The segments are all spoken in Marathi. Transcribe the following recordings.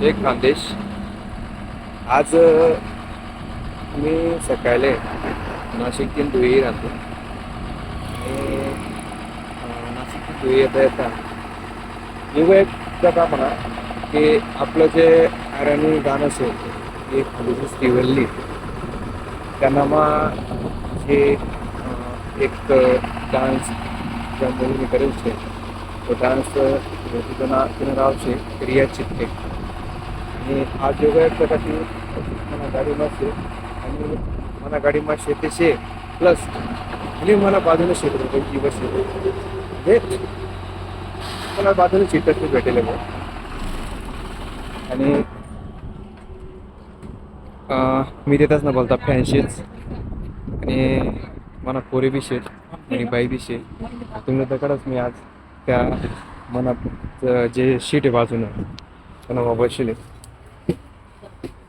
शेख खानदेश आज अ, मी सकाळी नाशिकतील धुळे राहतो आणि अ, नाशिकतील धुळे येता येता निव्वळ एक प्रकार म्हणा की आपलं जे आरणी गाणं असेल ते खालीची श्रीवल्ली त्यांना मग हे अ, एक डान्स ज्या मुलीने करेल છે તો ડાન્સ तिचं नाव तिनं नाव છે रिया चित्ते आणि आज योगा प्रकारची मला गाडी मासे आणि मला गाडीमा शेते शे प्लस मी मला बाजूने शेत होते जीव शेत हे मला बाजूने शेतात भेटेल आणि मी देतच ना बोलता फॅन्सीच आणि मना पोरे बी शेत आणि बाई बी शेत. तुम्ही दगडच मी आज त्या मना जे शीट आहे बाजूनं त्यांना मोबाईल शिले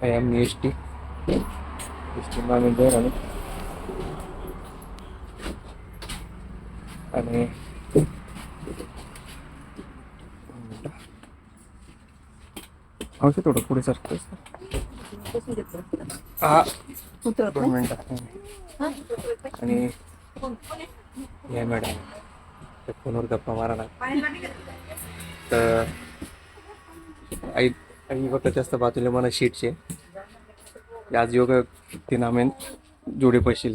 I M S T S T मानून आणि आणि औषध थोडं पुढे सरतं हा. दोन मिनटं. आणि या मॅडम. त्या फोनवर गप्पा मारा तर आई काही फक्त जास्त बाजूला मला शीटचे आज योग तीन आम्ही जोडे पैसे